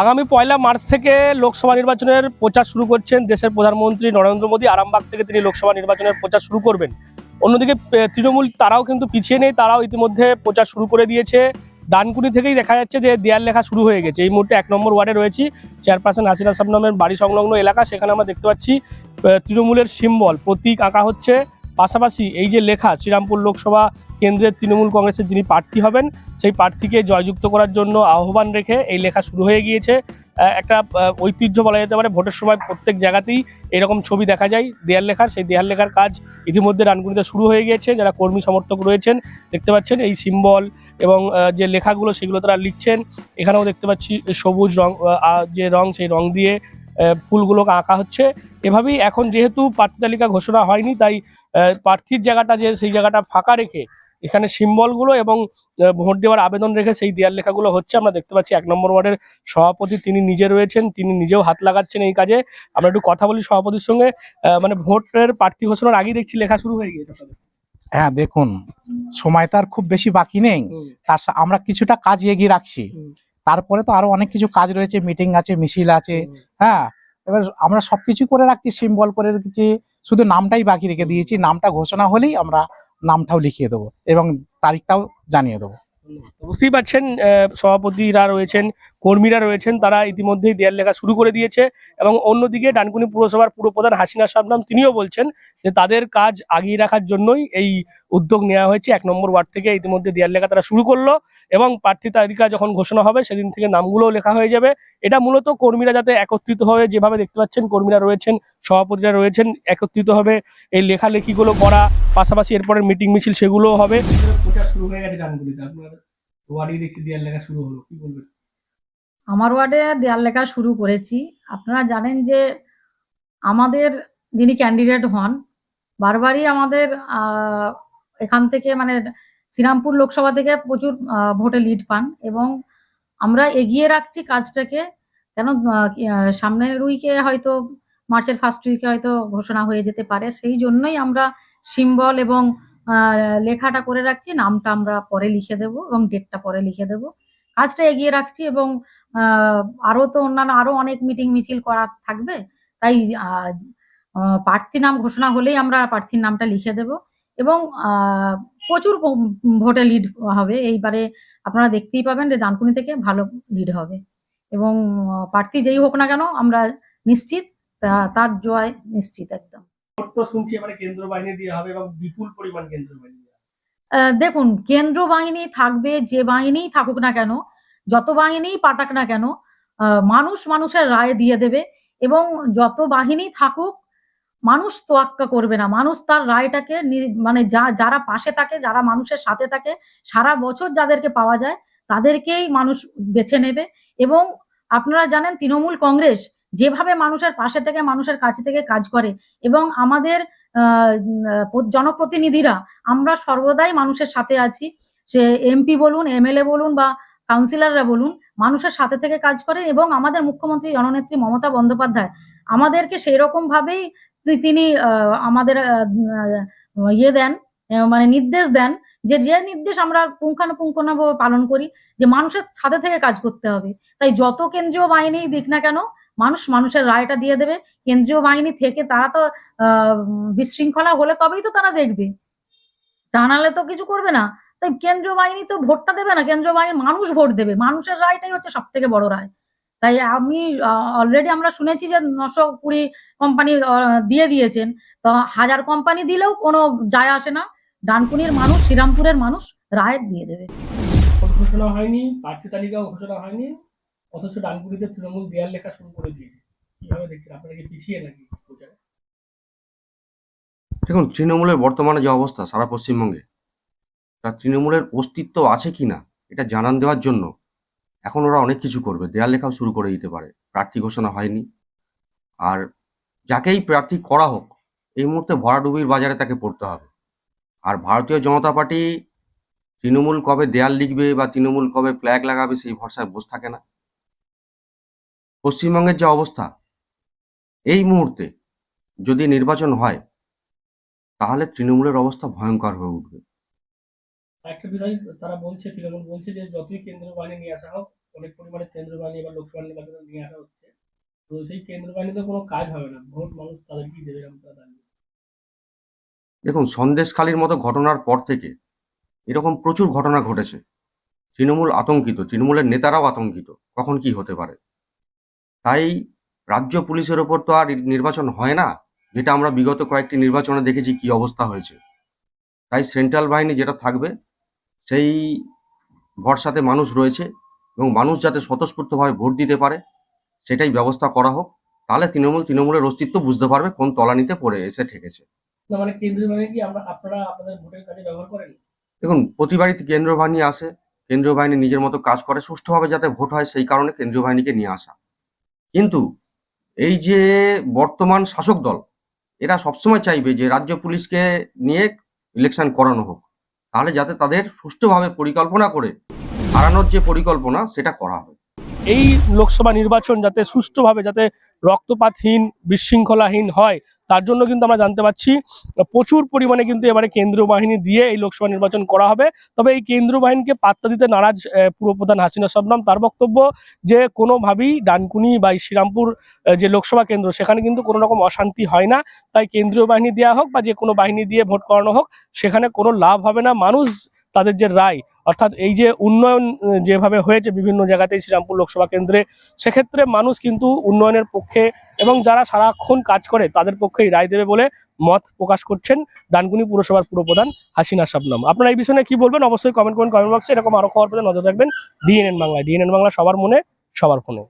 আগামী পয়লা মার্চ থেকে লোকসভা নির্বাচনের প্রচার শুরু করছেন দেশের প্রধানমন্ত্রী নরেন্দ্র মোদী। আরামবাগ থেকে তিনি লোকসভা নির্বাচনের প্রচার শুরু করবেন। অন্যদিকে তৃণমূল তারাও কিন্তু পিছিয়ে নেই। তারাও ইতিমধ্যে প্রচার শুরু করে দিয়েছে। ডানকুনি থেকেই দেখা যাচ্ছে যে দেয়াল লেখা শুরু হয়ে গেছে। এই মুহূর্তে এক নম্বর ওয়ার্ডে রয়েছি। চেয়ারপারসন হাসিনা সাবনামের বাড়ি সংলগ্ন এলাকা। সেখানে আমরা দেখতে পাচ্ছি তৃণমূলের সিম্বল। প্রতীক আঁকা হচ্ছে। পাশাপাশি এই যে লেখা শ্রীরামপুর লোকসভা কেন্দ্রের তৃণমূল কংগ্রেসের যিনি প্রার্থী হবেন, সেই প্রার্থীকে জয়যুক্ত করার জন্য আহ্বান রেখে এই লেখা শুরু হয়ে গিয়েছে। একটা ঐতিহ্য বলা যেতে পারে, ভোটের সময় প্রত্যেক জায়গাতেই এরকম ছবি দেখা যায়, দেয়াল লেখার। সেই দেয়াল লেখার কাজ ইতিমধ্যে রানগুনিতে শুরু হয়ে গিয়েছে। যারা কর্মী সমর্থক রয়েছেন, দেখতে পাচ্ছেন এই সিম্বল এবং যে লেখাগুলো, সেগুলো তারা লিখছেন। এখানেও দেখতে পাচ্ছি সবুজ রং যে রং, সেই রং দিয়ে ফুলগুলোকে আঁকা হচ্ছে। এভাবেই এখন যেহেতু প্রার্থী তালিকা ঘোষণা হয়নি তাই প্রার্থীর জায়গাটা যে সেই জায়গাটা ফাঁকা রেখে এখানে সিম্বলগুলো এবং ভোট দেওয়ার আবেদন রেখে সেই দেয়াল লেখাগুলো হচ্ছে। আমরা দেখতে পাচ্ছি এক নম্বর ওয়ার্ডের সভাপতি তিনি নিজে রয়েছেন তিনি নিজেও হাত লাগাচ্ছেন এই কাজে। আমরা একটু কথা বলি সভাপতির সঙ্গে। মানে ভোটের প্রার্থী ঘোষণার আগেই দেখছি লেখা শুরু হয়ে গিয়েছে হ্যাঁ দেখুন সময় তো আর খুব বেশি বাকি নেই। তার আমরা কিছুটা কাজ এগিয়ে রাখছি। তারপরে তো আরও অনেক কিছু কাজ রয়েছে মিটিং আছে মিছিল আছে হ্যাঁ? এবার আমরা সবকিছু করে রাখছি সিম্বল করে রেখেছি শুধু নামটাই বাকি রেখে দিয়েছি নামটা ঘোষণা হলেই আমরা নামটাও লিখিয়ে দেবো এবং তারিখটাও জানিয়ে দেবো। বুঝতেই পারছেন সভাপতিরা রয়েছেন কর্মীরা রয়েছেন তারা ইতিমধ্যেই দেয়াল লেখা শুরু করে দিয়েছে এবং অন্যদিকে ডানকুনি পুরসভার পুরপ্রধান হাসিনা শাবনাম তিনিও বলছেন যে তাদের কাজ আগিয়ে রাখার জন্যই এই উদ্যোগ নেওয়া হয়েছে। এক নম্বর ওয়ার্ড থেকে ইতিমধ্যে দেয়াল লেখা তারা শুরু করল এবং প্রার্থী তালিকা যখন ঘোষণা হবে, সেদিন থেকে নামগুলোও লেখা হয়ে যাবে। এটা মূলত কর্মীরা যাতে একত্রিত হয়ে যেভাবে দেখতে পাচ্ছেন কর্মীরা রয়েছেন, সভাপতিরা রয়েছেন, একত্রিত হবে। এই লেখালেখিগুলো করা, পাশাপাশি এরপরের মিটিং মিছিল সেগুলোও হবে। আমার ওয়ার্ডে দেয়াল লেখা শুরু করেছি। আপনারা জানেন যে আমাদের যিনি ক্যান্ডিডেট হন, বারবারই আমাদের এখান থেকে মানে শ্রীরামপুর লোকসভা থেকে প্রচুর ভোটে লিড পান এবং আমরা এগিয়ে রাখছি কাজটাকে। কেন সামনের উইকে হয়তো মার্চের ফার্স্ট উইকে হয়তো ঘোষণা হয়ে যেতে পারে। সেই জন্যই আমরা সিম্বল এবং লেখাটা করে রাখছি। নামটা আমরা পরে লিখে দেব এবং ডেটটা পরে লিখে দেব। কাজটা এগিয়ে রাখছি এবং আহ, আরও তো অন্যান্য আরও অনেক মিটিং মিছিল করা থাকবে। তাই প্রার্থী নাম ঘোষণা হলেই আমরা প্রার্থীর নামটা লিখে দেব। এবং প্রচুর ভোটে লিড হবে। এইবারে আপনারা দেখতেই পাবেন যে ডানকুনি থেকে ভালো লিড হবে। এবং প্রার্থী যেই হোক না কেন আমরা নিশ্চিত তার জয় নিশ্চিত একদম। শুনছি এবারে কেন্দ্র বাহিনী দিয়ে হবে এবং বিপুল পরিমাণ কেন্দ্র বাহিনী আহ, দেখুন কেন্দ্র বাহিনী থাকবে যে বাহিনীই থাকুক না কেন যত বাহিনীই পাঠাক না কেন মানুষ মানুষের রায় দিয়ে দেবে এবং যত বাহিনী থাকুক মানুষ তোয়াক্কা করবে না। মানুষ তার রায়টাকে মানে যা, যারা পাশে থাকে, যারা মানুষের সাথে থাকে, সারা বছর যাদেরকে পাওয়া যায়, তাদেরকেই মানুষ বেছে নেবে। এবং আপনারা জানেন, তৃণমূল কংগ্রেস যেভাবে মানুষের পাশে থেকে, মানুষের কাছে থেকে কাজ করে এবং আমাদের জনপ্রতিনিধিরা, আমরা সর্বদাই মানুষের সাথে আছি। সে এমপি বলুন, এমএলএ বলুন বা কাউন্সিলররা বলুন, মানুষের সাথে থেকে কাজ করে এবং আমাদের মুখ্যমন্ত্রী, জননেত্রী মমতা বন্দ্যোপাধ্যায় আমাদেরকে সেই রকম ভাবেই তি- তিনি আমাদের ইয়ে দেন মানে নির্দেশ দেন যে যে নির্দেশ আমরা পুঙ্খানুপুঙ্খানুভাবে পালন করি যে মানুষের সাথে থেকে কাজ করতে হবে। তাই যত কেন্দ্রীয় বাহিনী দিক না কেন মানুষ মানুষের রায়টা দিয়ে দেবে। কেন্দ্রীয় বাহিনী থেকে তারা তো বিশৃঙ্খলা হলে তবেই তো তারা দেখবে। তা নাহলে তো কিছু করবে না। তাই কেন্দ্রীয় বাহিনী তো ভোটটা দেবে না। কেন্দ্রীয় বাহিনী মানুষ ভোট দেবে। মানুষের রায়টাই হচ্ছে সব থেকে বড় রায়। তাই আমি অলরেডি আমরা শুনেছি যে নশো কুড়ি কোম্পানি দিয়ে দিয়েছেন। তো হাজার কোম্পানি দিলেও কোনো যায় আসে না। ডানকুনির মানুষ শ্রীরামপুরের মানুষ রায় দিয়ে দেবে। ঘোষণা হয়নি প্রার্থী তালিকাও ঘোষণা হয়নি অথচ ডানকুনিতে তৃণমূল দেয়াল লেখা শুরু করে দিয়েছে। কীভাবে দেখছেন? আপনারা কি পিছিয়ে নাকি দেখুন তৃণমূলের বর্তমানে যে অবস্থা সারা পশ্চিমবঙ্গে তা তৃণমূলের অস্তিত্ব আছে কি না এটা জানান দেওয়ার জন্য এখন ওরা অনেক কিছু করবে। দেয়াল লেখাও শুরু করে দিতে পারে। প্রার্থী ঘোষণা হয়নি। আর যাকেই প্রার্থী করা হোক, এই মুহূর্তে ভরাডুবির বাজারে তাকে পড়তে হবে। আর ভারতীয় জনতা পার্টি তৃণমূল কবে দেয়াল লিখবে বা তৃণমূল কবে ফ্ল্যাগ লাগাবে সেই ভরসায় বসে থাকে না। পশ্চিমবঙ্গের যে অবস্থা, এই মুহূর্তে যদি নির্বাচন হয়, তাহলে তৃণমূলের অবস্থা ভয়ঙ্কর হয়ে উঠবে। একটা তারা বলছে, তৃণমূল বলছে যে যতই কেন্দ্র বাহিনী নিয়ে আসা হোক, অনেক পরিমাণে কেন্দ্র বাহিনী লোকসভা নিয়ে আসা হচ্ছে। তো সেই কেন্দ্র বাহিনীতে কোনো কাজ হবে না। ভোট মানুষ তাদেরকেই দাবি দেখুন, সন্দেশখালির মতো ঘটনার পর থেকে এরকম প্রচুর ঘটনা ঘটেছে। তৃণমূল আতঙ্কিত, তৃণমূলের নেতারাও আতঙ্কিত। কখন কি হতে পারে? তাই রাজ্য পুলিশের ওপর তো আর নির্বাচন হয় না। যেটা আমরা বিগত কয়েকটি নির্বাচনে দেখেছি কি অবস্থা হয়েছে। তাই সেন্ট্রাল বাহিনী যেটা থাকবে সেই ভরসাতে মানুষ রয়েছে এবং মানুষ যাতে স্বতঃস্ফূর্তভাবে ভোট দিতে পারে সেটাই ব্যবস্থা করা হোক তাহলে তৃণমূল তৃণমূলের অস্তিত্ব বুঝতে পারবে কোন তলানিতে পড়ে এসে ঠেকেছে। মানে কেন্দ্রীয় বাহিনী কি আপনারা আপনাদের ভোটের কাজে ব্যবহার করেন? দেখুন প্রতিবারই কেন্দ্রীয় বাহিনী আসে কেন্দ্রীয় বাহিনী নিজের মতো কাজ করে সুষ্ঠুভাবে যাতে ভোট হয় সেই কারণে কেন্দ্রীয় বাহিনীকে নিয়ে আসা। কিন্তু এই যে বর্তমান শাসক দল এরা সবসময় চাইবে যে রাজ্য পুলিশকে নিয়ে ইলেকশন করানো হোক। তাহলে যাতে তাদের সুষ্ঠুভাবে পরিকল্পনা করে হারানোর যে পরিকল্পনা, সেটা করা হয়। এই লোকসভা নির্বাচন যাতে সুষ্ঠুভাবে, যাতে রক্তপাতহীন, বিশৃঙ্খলাহীন হয় তার জন্য কিন্তু আমরা জানতে পারছি প্রচুর পরিমাণে কিন্তু এবারে কেন্দ্রীয় বাহিনী দিয়ে এই লোকসভা নির্বাচন করা হবে। তবে এই কেন্দ্রীয় বাহিনীকে পাত্তা দিতে নারাজ আহ, পুরপ্রধান হাসিনা শবনম তার বক্তব্য যে কোনোভাবেই ডানকুনি বা শ্রীরামপুর যে লোকসভা কেন্দ্র সেখানে কিন্তু কোনো রকম অশান্তি হয় না। তাই কেন্দ্রীয় বাহিনী দেওয়া হোক বা যে কোনো বাহিনী দিয়ে ভোট করানো হোক সেখানে কোনো লাভ হবে না। মানুষ তাদের যে রায় অর্থাৎ এই যে উন্নয়ন যেভাবে হয়েছে বিভিন্ন জায়গাতেই শ্রীরামপুর লোকসভা কেন্দ্রে সেক্ষেত্রে মানুষ কিন্তু উন্নয়নের পক্ষে এবং যারা সারাক্ষণ কাজ করে তাদের পক্ষেই রায় দেবে বলে মত প্রকাশ করছেন ডানকুনি পুরসভার পুরপ্রধান হাসিনা সাবনাম আপনারা এই বিষয়ে কি বলবেন? অবশ্যই কমেন্ট করুন কমেন্ট বক্সে এরকম আরও খবর পেতে নজর রাখবেন। ডিএনএন বাংলা ডিএনএন বাংলা সবার মনে, সবার ফোনে।